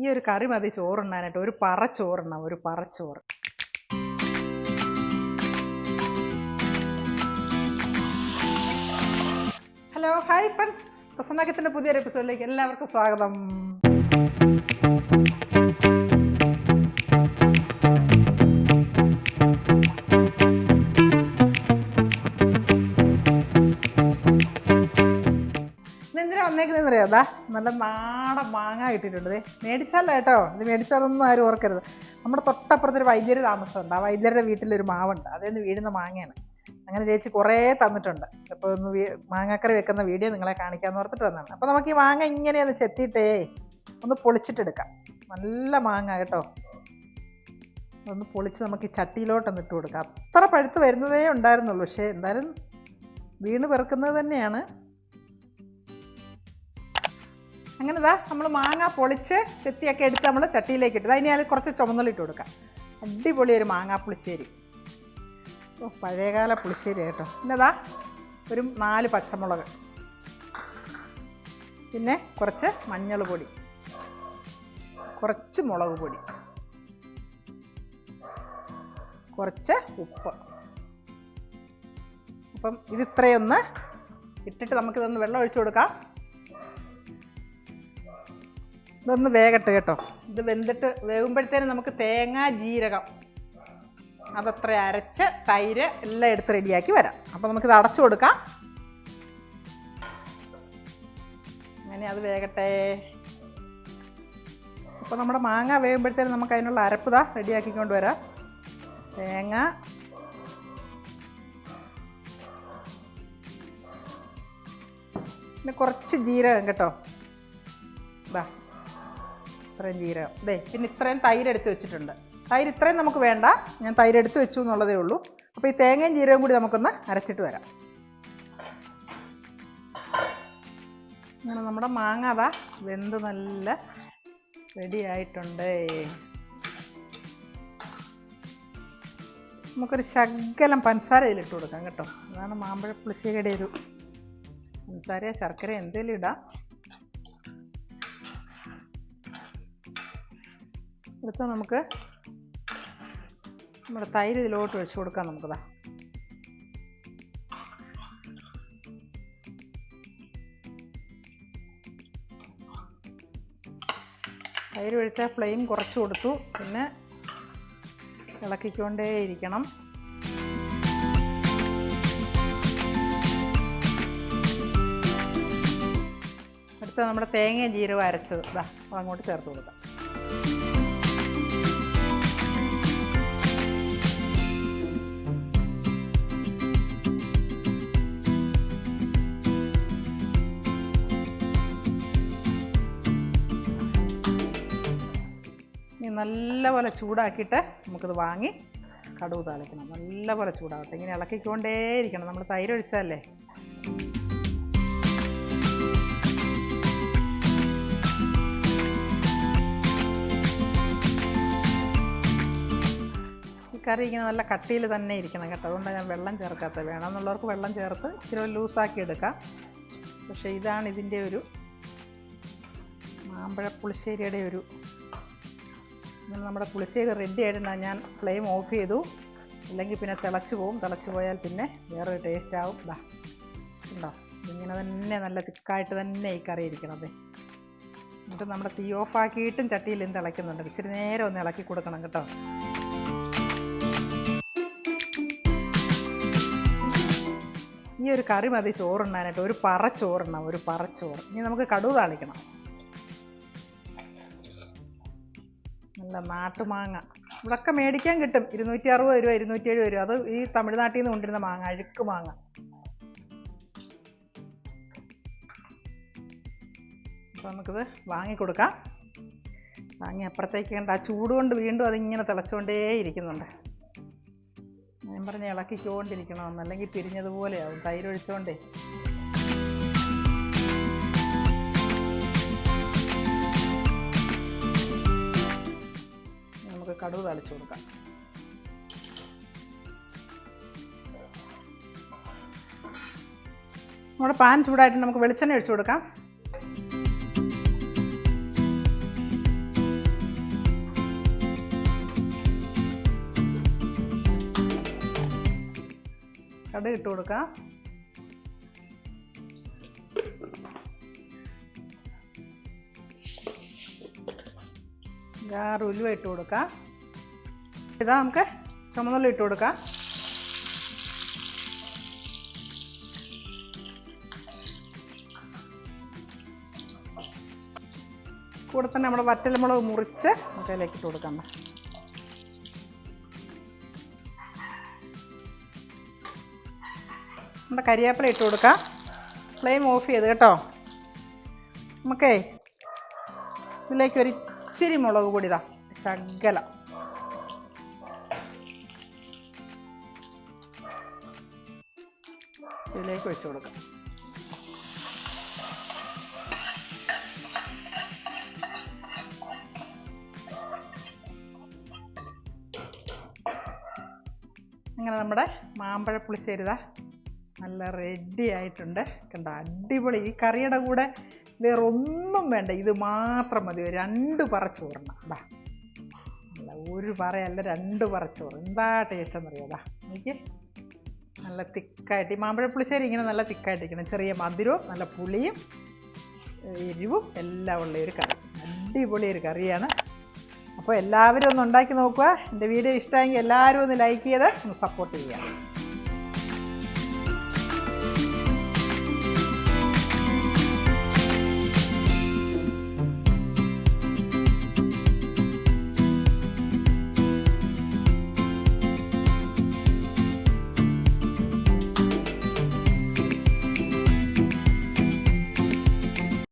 ഈ ഒരു കറി മതി ചോറുണ്ണാനായിട്ട്. ഒരു പറ ചോറുണ്ണാം. ഒരു പറ ചോറ്. Hello hi friends. പ്രസന്നാക്കത്തിന്റെ പുതിയൊരു എപ്പിസോഡിലേക്ക് എല്ലാവർക്കും സ്വാഗതം. വന്നേക്കുന്നതെന്ന് അറിയാം അതാ നല്ല നാടൻ മാങ്ങ കിട്ടിയിട്ടുണ്ട്. ദേ, മേടിച്ചാലോ കേട്ടോ? ഇത് മേടിച്ചാലൊന്നും ആരും ഓർക്കരുത്. നമ്മുടെ തൊട്ടപ്പുറത്തൊരു വൈദ്യര് താമസമുണ്ട്. ആ വൈദ്യരുടെ വീട്ടിലൊരു മാവുണ്ട്. അതേന്ന് വീഴുന്ന മാങ്ങയാണ്. അങ്ങനെ ചേച്ചി കുറേ തന്നിട്ടുണ്ട്. അപ്പോൾ ഒന്ന് മാങ്ങാക്കറി വെക്കുന്ന വീഡിയോ നിങ്ങളെ കാണിക്കാമെന്ന് ഓർത്തിട്ട് വന്നതാണ്. അപ്പോൾ നമുക്ക് ഈ മാങ്ങ ഇങ്ങനെയൊന്ന് ചെത്തിയിട്ടേ ഒന്ന് പൊളിച്ചിട്ടെടുക്കാം. നല്ല മാങ്ങ കേട്ടോ. ഒന്ന് പൊളിച്ച് നമുക്ക് ഈ ചട്ടിയിലോട്ടൊന്ന് ഇട്ട് കൊടുക്കാം. അത്ര പഴുത്ത് വരുന്നതേ ഉണ്ടായിരുന്നുള്ളൂ. പക്ഷേ എന്തായാലും വീണ് പെറുക്കുന്നത് തന്നെയാണ്. അങ്ങനെ ഇതാ നമ്മൾ മാങ്ങ പൊളിച്ച് ചെത്തിയൊക്കെ എടുത്ത് നമ്മൾ ചട്ടിയിലേക്ക് ഇട്ടത് അതിന് അതിൽ കുറച്ച് ചുമന്നുള്ളി ഇട്ട് കൊടുക്കാം. അടിപൊളി ഒരു മാങ്ങാ പുളിശ്ശേരി. ഓ പഴയകാല പുളിശ്ശേരി കേട്ടോ. പിന്നെതാ ഒരു നാല് പച്ചമുളക്. പിന്നെ കുറച്ച് മഞ്ഞൾ പൊടി. കുറച്ച് മുളക് പൊടി. കുറച്ച് ഉപ്പ്. അപ്പം ഇത് ഇത്രയൊന്ന് ഇട്ടിട്ട് നമുക്കിതൊന്ന് വെള്ളം ഒഴിച്ചു കൊടുക്കാം. ഇതൊന്ന് വേകട്ടെ കേട്ടോ. ഇത് വെന്തിട്ട് വേകുമ്പോഴത്തേനും നമുക്ക് തേങ്ങ ജീരകം. അതത്ര അരച്ച് തൈര് എല്ലാം എടുത്ത് റെഡിയാക്കി വരാം. അപ്പോൾ നമുക്കിത് അടച്ചു കൊടുക്കാം. അങ്ങനെ അത് വേഗട്ടെ. അപ്പോൾ നമ്മുടെ മാങ്ങ വേകുമ്പോഴത്തേനും നമുക്ക് അതിനുള്ള അരപ്പ് ഇതാ റെഡിയാക്കിക്കൊണ്ട് വരാം. തേങ്ങ. പിന്നെ കുറച്ച് ജീരകം കേട്ടോ. ഇതാ ഇത്രയും ജീരകം. ദേ പിന്നെ ഇത്രയും തൈര് എടുത്ത് വെച്ചിട്ടുണ്ട്. തൈര് ഇത്രയും നമുക്ക് വേണ്ട. ഞാൻ തൈര് എടുത്ത് വെച്ചു എന്നുള്ളതേ ഉള്ളൂ. അപ്പോൾ ഈ തേങ്ങയും ജീരകവും കൂടി നമുക്കൊന്ന് അരച്ചിട്ട് വരാം. അങ്ങനെ നമ്മുടെ മാങ്ങ അതാ വെന്ത് നല്ല റെഡിയായിട്ടുണ്ട് നമുക്കൊരു ശകലം പഞ്ചസാര ഇതിലിട്ട് കൊടുക്കാം കേട്ടോ. അതാണ് മാമ്പഴ പുളിശ്ശേരിയുടെ ഒരു പഞ്ചസാര ശർക്കര എന്തെങ്കിലും ഇടാം. എടുത്ത് നമുക്ക് നമ്മുടെ തൈര് ഇതിലോട്ട് വെച്ച് കൊടുക്കാം നമുക്കതാ. തൈര് ഒഴിച്ചാൽ ഫ്ലെയിം കുറച്ച് കൊടുത്തു. പിന്നെ ഇളക്കിക്കൊണ്ടേയിരിക്കണം. അടുത്ത നമ്മുടെ തേങ്ങയും ജീരകം അരച്ചത്. ഇതാ അതങ്ങോട്ട് ചേർത്ത് കൊടുക്കാം. ഇനി നല്ലപോലെ ചൂടാക്കിയിട്ട് നമുക്കിത് വാങ്ങി കടുവ് താളിക്കണം. നല്ലപോലെ ചൂടാവട്ടെ. ഇങ്ങനെ ഇളക്കിക്കൊണ്ടേയിരിക്കണം. നമ്മൾ തൈര് ഒഴിച്ചാലേ കറി ഇങ്ങനെ നല്ല കട്ടിയിൽ തന്നെ ഇരിക്കണം കേട്ടോ. അതുകൊണ്ടാണ് ഞാൻ വെള്ളം ചേർക്കാത്തത്. വേണമെന്നുള്ളവർക്ക് വെള്ളം ചേർത്ത് ഇച്ചിരി ലൂസാക്കി എടുക്കാം. പക്ഷേ ഇതാണ് ഇതിന്റെ ഒരു മാമ്പഴ പുളിശ്ശേരിയുടെ ഒരു ഇങ്ങനെ നമ്മുടെ പുളിശ്ശേരി റെഡി ആയിട്ടുണ്ട്. ഞാൻ ഫ്ലെയിം ഓഫ് ചെയ്തു. അല്ലെങ്കിൽ പിന്നെ തിളച്ച് പോവും. തിളച്ച് പോയാൽ പിന്നെ വേറൊരു ടേസ്റ്റ് ആവും. ഇതാ ഉണ്ടോ ഇങ്ങനെ തന്നെ നല്ല തിക്കായിട്ട് തന്നെ ഈ കറി ഇരിക്കണത്. എന്നിട്ട് നമ്മുടെ തീ ഓഫ് ആക്കിയിട്ടും ചട്ടിയിൽ ഇന്ന് തിളയ്ക്കുന്നുണ്ട്. ഇച്ചിരി നേരം ഒന്ന് ഇളക്കി കൊടുക്കണം കേട്ടോ. ഈ ഒരു കറി മതി ചോറുണ്ണാനായിട്ട്. ഒരു പറ ചോറുണ്ണാം. ഒരു പറ ചോറ്. ഇനി നമുക്ക് കടുവ് താളിക്കണം. നല്ല നാട്ടുമാങ്ങ. ഇവിടൊക്കെ മേടിക്കാൻ കിട്ടും. ഇരുന്നൂറ്റി അറുപത് രൂപ ഇരുന്നൂറ്റി എഴുപത് രൂപ. അത് ഈ തമിഴ്നാട്ടിൽ നിന്ന് കൊണ്ടിരുന്ന മാങ്ങ അഴുക്ക് മാങ്ങ. അപ്പോൾ നമുക്കിത് വാങ്ങിക്കൊടുക്കാം. വാങ്ങി അപ്പുറത്തേക്ക് കണ്ട ആ ചൂട് കൊണ്ട് വീണ്ടും അതിങ്ങനെ തിളച്ചുകൊണ്ടേ ഇരിക്കുന്നുണ്ട്. ഞാൻ പറഞ്ഞ ഇളക്കിക്കൊണ്ടിരിക്കണമെന്ന് അല്ലെങ്കിൽ പിരിഞ്ഞതുപോലെയാവും തൈര് നമുക്ക് കടുക് തളിച്ചു കൊടുക്കാം. നമ്മുടെ പാൻ ചൂടായിട്ട് നമുക്ക് വെളിച്ചെണ്ണ ഒഴിച്ചു കൊടുക്കാം. കടുക് ഇട്ട് കൊടുക്കാം. ജാറ് ഉലുവ ഇട്ട് കൊടുക്കാം. ഇതാ നമുക്ക് ചുമന്നുള്ളി ഇട്ട് കൊടുക്കാം. കൂടെ തന്നെ നമ്മുടെ വറ്റൽമുളക് മുറിച്ച് അതിലേക്ക് ഇട്ട് കൊടുക്കാം. നമ്മുടെ കരിയാപ്പിള ഇട്ട് കൊടുക്കാം. ഫ്ലെയിം ഓഫ് ചെയ്ത് കേട്ടോ. നമുക്കേ ഇതിലേക്ക് ഒരു ഇച്ചിരി മുളക് പൊടി ഇതാ ശകല. ഇതിലേക്ക് വെച്ച് കൊടുക്കാം. അങ്ങനെ നമ്മുടെ മാമ്പഴ പുളിശ്ശേരി ഇതാ നല്ല റെഡി ആയിട്ടുണ്ട്. കണ്ട അടിപൊളി. ഈ കറിയുടെ കൂടെ വേറെ ഒന്നും വേണ്ട. ഇത് മാത്രം മതി. രണ്ട് രണ്ട് പറച്ചോറിന അതാ അല്ല ഒരു പറയല്ല രണ്ട് പറച്ചോറ്. എന്താ ടേസ്റ്റ് എന്നറിയാതാ എനിക്ക് നല്ല തിക്കായിട്ട്. ഈ മാമ്പഴ പുളിശ്ശേരി ഇങ്ങനെ നല്ല തിക്കായിട്ടിരിക്കണം. ചെറിയ മധുരവും നല്ല പുളിയും എരിവും എല്ലാം ഉള്ള ഒരു കറി. അടിപൊളി ഒരു കറിയാണ്. അപ്പോൾ എല്ലാവരും ഒന്ന് ഉണ്ടാക്കി നോക്കുക. എന്റെ വീഡിയോ ഇഷ്ടമെങ്കിൽ എല്ലാവരും ഒന്ന് ലൈക്ക് ചെയ്ത് ഒന്ന് സപ്പോർട്ട് ചെയ്യുക.